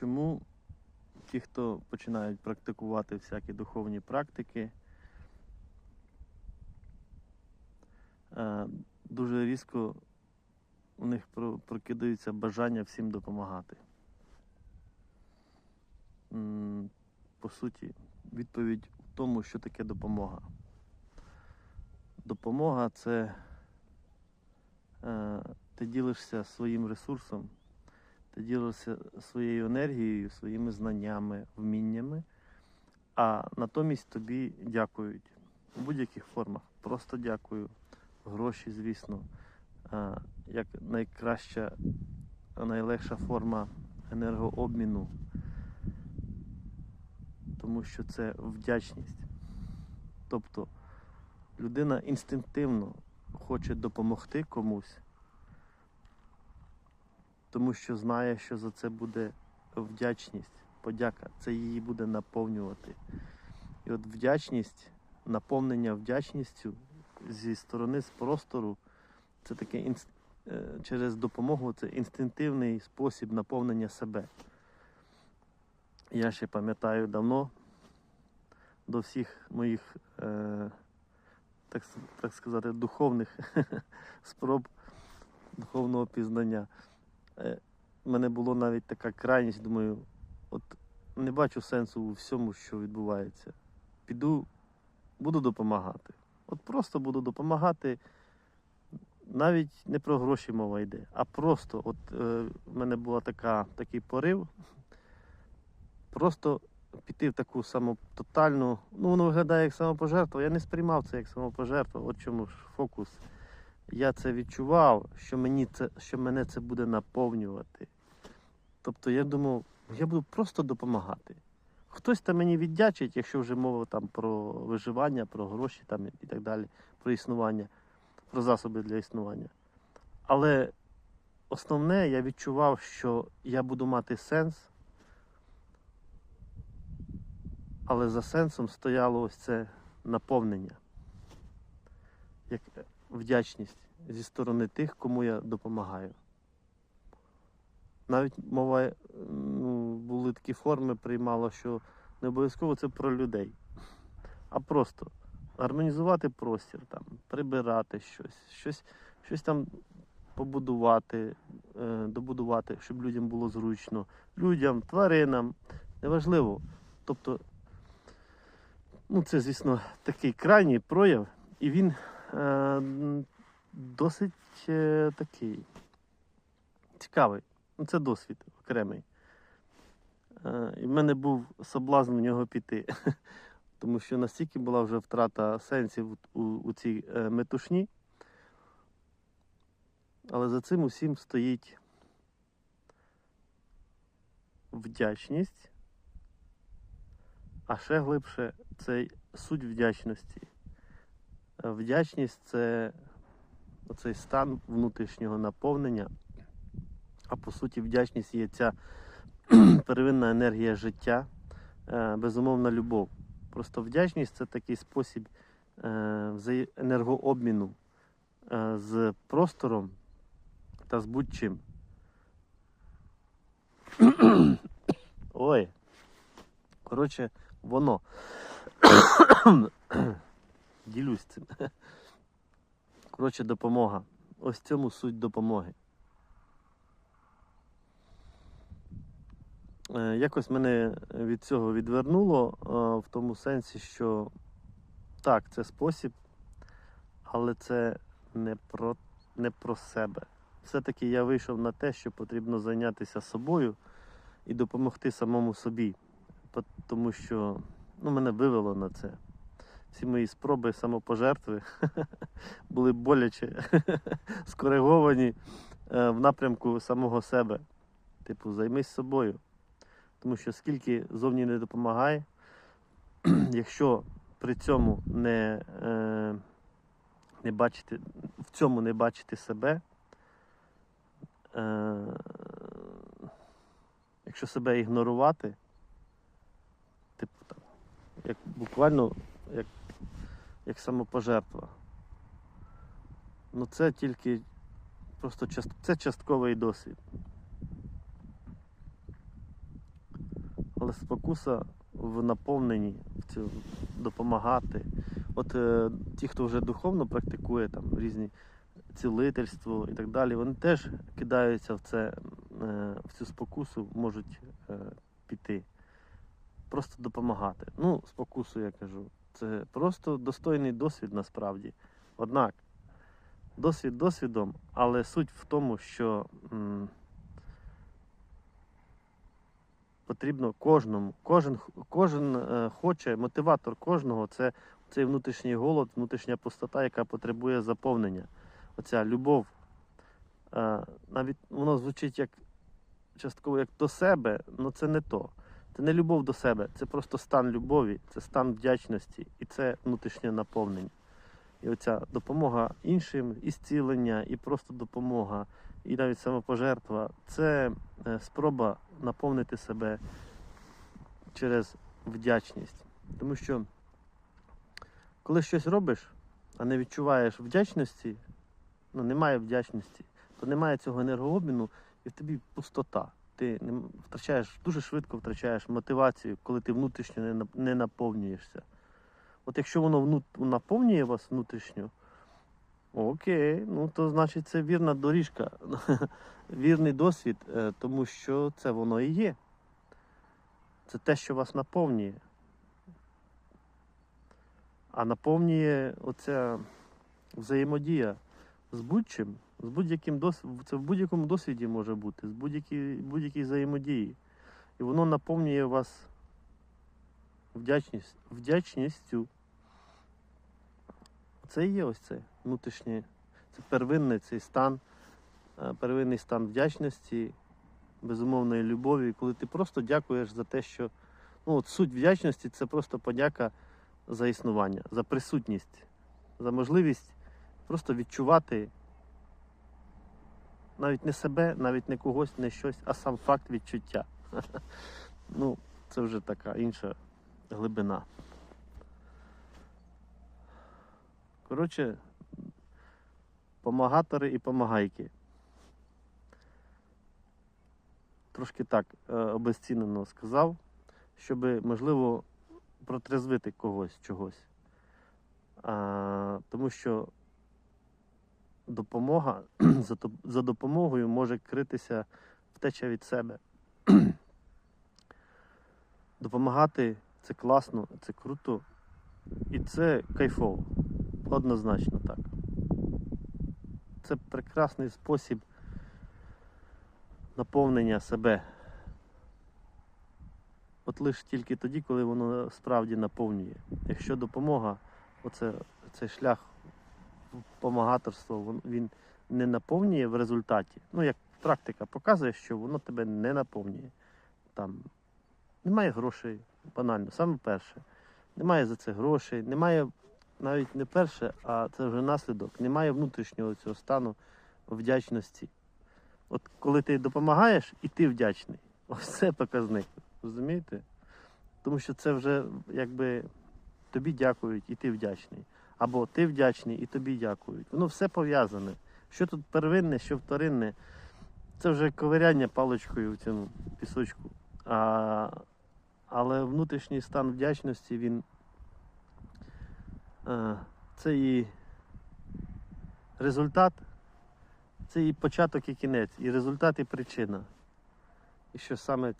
Чому ті, хто починають практикувати всякі духовні практики, е, дуже різко у них про- прокидається бажання всім допомагати. По суті, відповідь у тому, що таке допомога. Допомога це е, ти ділишся своїм ресурсом, ти ділишся своєю енергією, своїми знаннями, вміннями, а натомість тобі дякують у будь-яких формах. Просто дякую. Гроші, звісно, як найкраща, найлегша форма енергообміну, тому що це вдячність. Тобто людина інстинктивно хоче допомогти комусь, тому що знає, що за це буде вдячність, подяка, це її буде наповнювати. І от вдячність, наповнення вдячністю зі сторони з простору, це таке інс- е, через допомогу, це інстинктивний спосіб наповнення себе. Я ще пам'ятаю давно до всіх моїх, е, так, так сказати, духовних спроб духовного пізнання. Е, мене було навіть така крайність, думаю, от не бачу сенсу у всьому, що відбувається. Піду, буду допомагати. От просто буду допомагати. Навіть не про гроші мова йде, а просто, от е, в мене була така, такий порив, просто піти в таку саму тотальну, ну воно виглядає як самопожертва. Я не сприймав це як самопожертва. От чому ж фокус. Я це відчував, що мені це, що мене це буде наповнювати. Тобто я думав, я буду просто допомагати. Хтось там мені віддячить, якщо вже мова там про виживання, про гроші там і так далі, про існування, про засоби для існування. Але основне, я відчував, що я буду мати сенс, але за сенсом стояло ось це наповнення, як вдячність зі сторони тих, кому я допомагаю. Навіть мова ну, були такі форми, приймало, що не обов'язково це про людей, а просто гармонізувати простір, там, прибирати щось, щось, щось там побудувати, е, добудувати, щоб людям було зручно, людям, тваринам, неважливо. Тобто, ну це, звісно, такий крайній прояв, і він е, досить е, такий цікавий. Ну, це досвід окремий. Е, і в мене був соблазн в нього піти. Тому що настільки була вже втрата сенсів у, у цій е, метушні. Але за цим усім стоїть вдячність, а ще глибше це суть вдячності. Е, Вдячність це оцей стан внутрішнього наповнення, а по суті, вдячність є ця первинна енергія життя, е, безумовна любов. Просто вдячність це такий спосіб е, енергообміну з простором та з будь-чим. Ой. Коротше, воно. Ділюсь цим. Коротше, допомога. Ось цьому суть допомоги. Е, Якось мене від цього відвернуло е, в тому сенсі, що так, це спосіб, але це не про, не про себе. Все-таки я вийшов на те, що потрібно зайнятися собою і допомогти самому собі. Тому що ну, мене вивело на це. Всі мої спроби самопожертви були боляче скориговані е, в напрямку самого себе. Типу, займись собою. Тому що скільки зовні не допомагає, якщо при цьому не, е, не бачити, в цьому не бачити себе, е, якщо себе ігнорувати, типу там, як буквально як, як самопожертва, ну це тільки просто част, це частковий досвід. Але спокуса в наповненні, в цю, допомагати. От е, ті, хто вже духовно практикує там різні цілительство і так далі, вони теж кидаються в це, е, в цю спокусу, можуть е, піти. Просто допомагати. Ну, спокусу, я кажу. Це просто достойний досвід насправді. Однак, досвід досвідом, але суть в тому, що м, потрібно кожному, кожен, кожен е, хоче, мотиватор кожного це цей внутрішній голод, внутрішня пустота, яка потребує заповнення. Оця любов. Е, навіть воно звучить як частково як до себе, але це не то. Це не любов до себе, це просто стан любові, це стан вдячності і це внутрішнє наповнення. І оця допомога іншим, і зцілення, і просто допомога, і навіть самопожертва це е, спроба наповнити себе через вдячність. Тому що коли щось робиш, а не відчуваєш вдячності, ну немає вдячності, то немає цього енергообміну і в тобі пустота. Ти не втрачаєш дуже швидко втрачаєш мотивацію, коли ти внутрішньо не, наповнюєшся. От якщо воно наповнює вас внутрішньо, окей, ну то значить це вірна доріжка, вірний досвід, е, тому що це воно і є. Це те, що вас наповнює. А наповнює оця взаємодія з будь-чим, з будь-яким досвідом, це в будь-якому досвіді може бути, з будь-якій будь-якій взаємодії. І воно наповнює вас вдячність, вдячністю. Це і є ось це внутрішнє, це первинний цей стан, е, первинний стан вдячності, безумовної любові, коли ти просто дякуєш за те, що ну, от суть вдячності це просто подяка за існування, за присутність, за можливість просто відчувати навіть не себе, навіть не когось, не щось, а сам факт відчуття. Ну, це вже така інша глибина. Коротше, помагатори і помагайки. Трошки так е, обезцінено сказав, щоб, можливо, протрезвити когось чогось. А, тому що допомога за, допомогою може критися втеча від себе. Допомагати це класно, це круто і це кайфово. Однозначно так. Це прекрасний спосіб наповнення себе. От лише тільки тоді, коли воно справді наповнює. Якщо допомога, оце, цей шлях помагаторства, він- він не наповнює в результаті. Ну, як практика показує, що воно тебе не наповнює. Там немає грошей, банально, саме перше. Немає за це грошей, немає навіть не перше, а це вже наслідок. Немає внутрішнього цього стану вдячності. От коли ти допомагаєш, і ти вдячний. Ось це показник. Розумієте? Тому що це вже якби тобі дякують, і ти вдячний. Або ти вдячний і тобі дякують. Воно все пов'язане. Що тут первинне, що вторинне, це вже ковиряння паличкою в цьому пісочку. А, але внутрішній стан вдячності, він е, це і результат, це і початок, і кінець, і результат, і причина. І що саме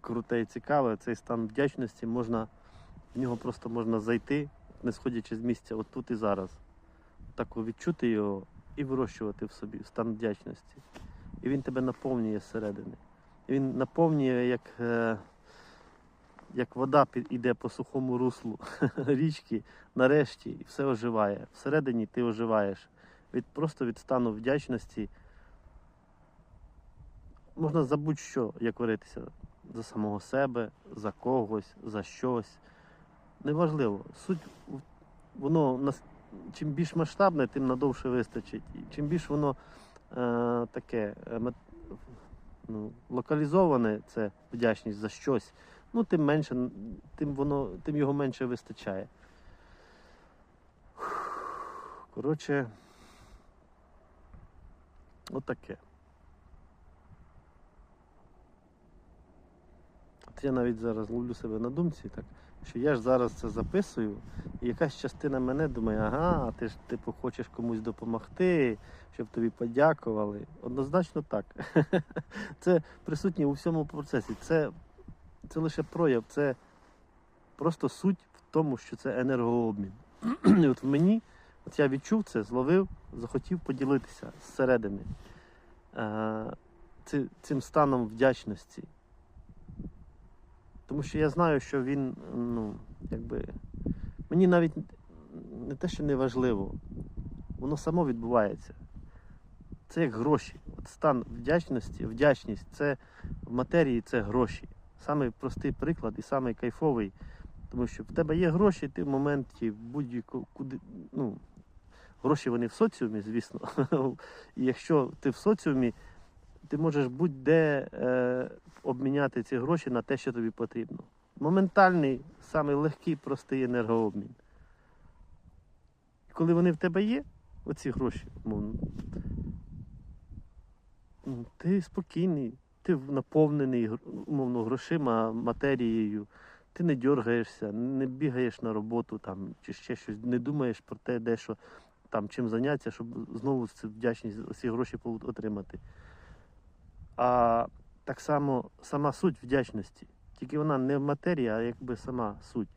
круте і цікаве, цей стан вдячності можна, в нього просто можна зайти, не сходячи з місця, от тут і зараз. Так відчути його і вирощувати в собі стан вдячності. І він тебе наповнює зсередини. І він наповнює, як, е, як вода іде по сухому руслу річки, нарешті, і все оживає. Всередині ти оживаєш. Від, просто від стану вдячності можна за будь-що якоритися за самого себе, за когось, за щось. Неважливо. Суть воно чим більш масштабне, тим надовше вистачить. І чим більш воно е, таке е, ну, локалізоване, це вдячність за щось, ну тим менше, тим воно, тим його менше вистачає. Коротше, отаке. От я навіть зараз ловлю себе на думці, так, що я ж зараз це записую, і якась частина мене думає, ага, ти ж типу хочеш комусь допомогти, щоб тобі подякували. Однозначно так. Це присутнє у всьому процесі. Це, це лише прояв, це просто суть в тому, що це енергообмін. І от в мені, от я відчув це, зловив, захотів поділитися зсередини е, цим станом вдячності. Тому що я знаю, що він, ну, якби, мені навіть не те, що не важливо, воно само відбувається. Це як гроші. От стан вдячності, вдячність це в матерії це гроші. Самий простий приклад і самий кайфовий. Тому що в тебе є гроші, ти в моменті будь-яку куди. Ну, гроші вони в соціумі, звісно. І якщо ти в соціумі, ти можеш будь-де е, обміняти ці гроші на те, що тобі потрібно. Моментальний, самий легкий, простий енергообмін. Коли вони в тебе є, оці гроші, умовно, ти спокійний, ти наповнений умовно грошима, матерією, ти не дергаєшся, не бігаєш на роботу там, чи ще щось, не думаєш про те, де що там чим зайнятися, щоб знову цю вдячність, ці гроші отримати. А так само сама суть вдячності. Тільки вона не в матерії, а якби сама суть.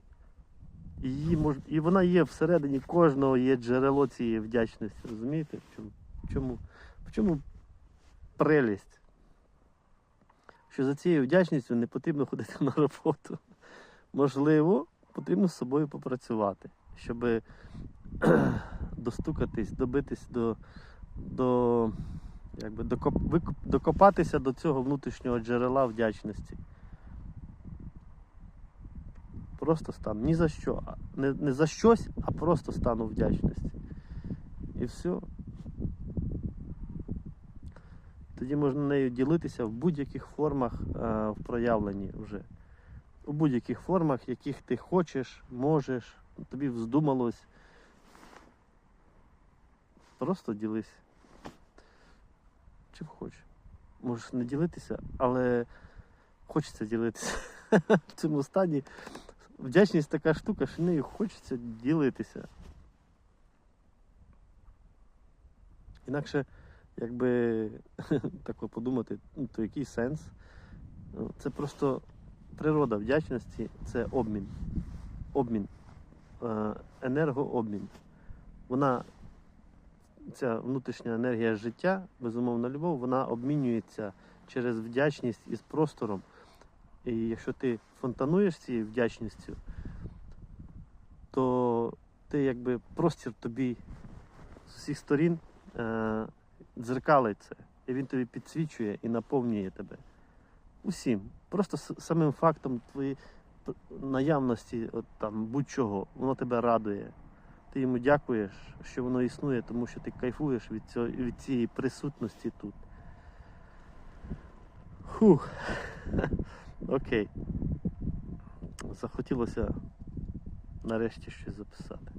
І, її мож... і вона є всередині кожного є джерело цієї вдячності. Розумієте? В чому? В чому, в чому прелість? Що за цією вдячністю не потрібно ходити на роботу. Можливо, потрібно з собою попрацювати, щоб достукатись, добитись до, до якби докопатися до цього внутрішнього джерела вдячності. Просто стан. Ні за що. Не, не за щось, а просто стану вдячності. І все. Тоді можна нею ділитися в будь-яких формах е, в проявленні вже. У будь-яких формах, яких ти хочеш, можеш, тобі вздумалось. Просто ділись. Чим хочеш. Можеш не ділитися, але хочеться ділитися. В цьому стані вдячність така штука, що нею хочеться ділитися. Інакше, якби так подумати, ну, то який сенс? Ну, Це просто природа вдячності це обмін. Обмін. Е, Енергообмін. Вона ця внутрішня енергія життя, безумовна любов, вона обмінюється через вдячність із простором. І якщо ти фонтануєш цією вдячністю, то ти якби простір тобі з усіх сторін е, дзеркалить. І він тобі підсвічує і наповнює тебе. Усім. Просто самим фактом твоєї наявності, от там будь-чого, воно тебе радує. Ти йому дякуєш, що воно існує, тому що ти кайфуєш від, цього, від цієї присутності тут. Фух. Окей. Захотілося нарешті щось записати.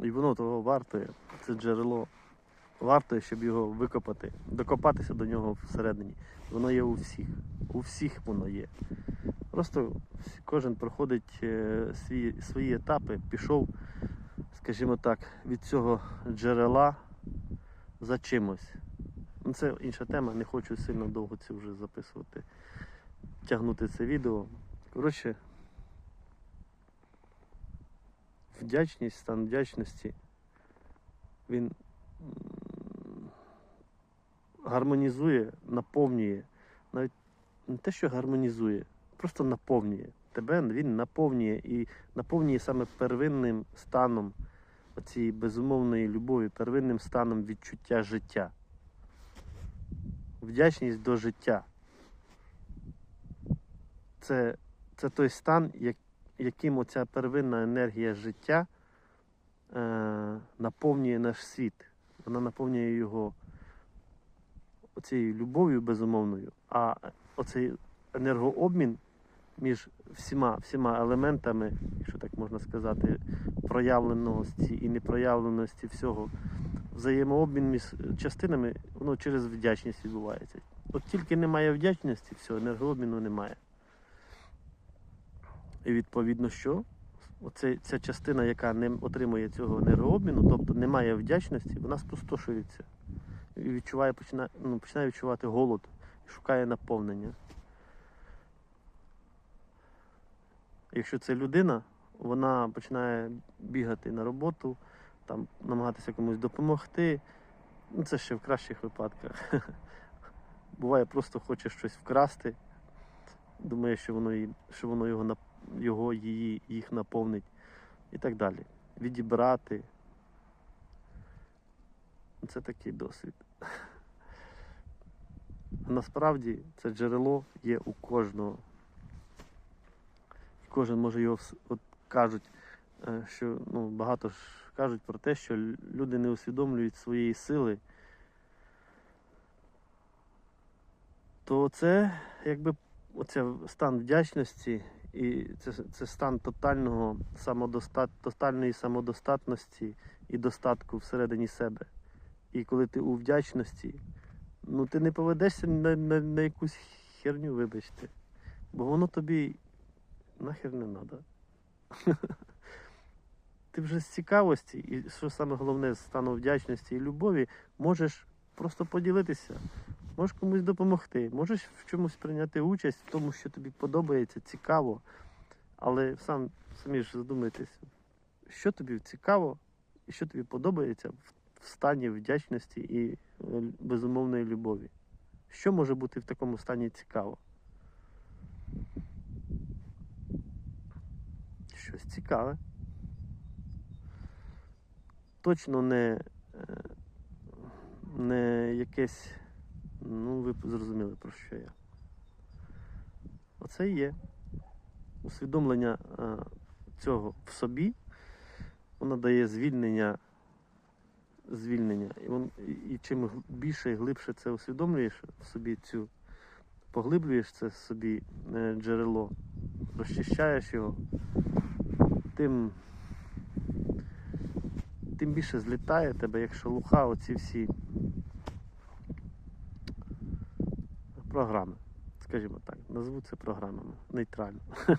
І воно того вартує. Це джерело вартує, щоб його викопати, докопатися до нього всередині. Воно є у всіх. У всіх воно є. Просто кожен проходить е, свої, свої етапи, пішов, скажімо так, від цього джерела за чимось. Ну, це інша тема, не хочу сильно довго це вже записувати, тягнути це відео. Коротше, вдячність, стан вдячності, він гармонізує, наповнює. Навіть не те, що гармонізує, просто наповнює. Тебе він наповнює і наповнює саме первинним станом цієї безумовної любові, первинним станом відчуття життя. Вдячність до життя. Це, це той стан, як, яким оця первинна енергія життя е, наповнює наш світ. Вона наповнює його оцією любов'ю безумовною, а оцей енергообмін між всіма, всіма елементами, якщо так можна сказати, проявленості і непроявленості всього взаємообмін між частинами, воно через вдячність відбувається. От тільки немає вдячності, все, енергообміну немає. І відповідно, що Оце, ця частина, яка не отримує цього енергообміну, тобто не має вдячності, вона спустошується відчуває, починає, ну, починає відчувати голод і шукає наповнення. Якщо це людина, вона починає бігати на роботу, там, намагатися комусь допомогти. Ну, це ще в кращих випадках. Буває, просто хоче щось вкрасти, думає, що воно, що воно його, його її, їх наповнить і так далі. Відібрати. Це такий досвід. Насправді це джерело є у кожного. І кожен може його от кажуть, е, що ну, багато ж кажуть про те, що люди не усвідомлюють своєї сили. То це якби оце стан вдячності і це, це стан тотального самодостат, тотальної самодостатності і достатку всередині себе. І коли ти у вдячності, ну ти не поведешся на, на, на якусь херню, вибачте. Бо воно тобі нахер не треба. Ти вже з цікавості, і що саме головне, з стану вдячності і любові, можеш просто поділитися, можеш комусь допомогти, можеш в чомусь прийняти участь в тому, що тобі подобається, цікаво. Але сам самі ж задумайтесь, що тобі цікаво і що тобі подобається в, в стані вдячності і е, безумовної любові. Що може бути в такому стані цікаво? Щось цікаве. Точно не, е, не якесь, ну ви зрозуміли про що я. Оце і є. Усвідомлення е, цього в собі, воно дає звільнення, звільнення. І, вон, і, чим більше і глибше це усвідомлюєш в собі цю, поглиблюєш це собі е, джерело, розчищаєш його, тим, тим більше злітає тебе, як шелуха, оці всі програми. Скажімо так, назву це програмами нейтрально.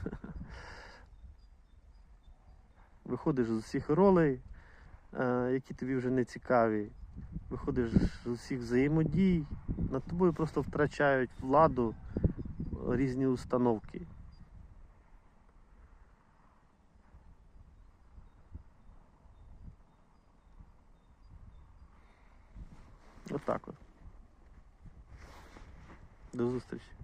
Виходиш з усіх ролей, які тобі вже не цікаві. Виходиш з усіх взаємодій, над тобою просто втрачають владу е, різні установки. Отак от. До зустрічі.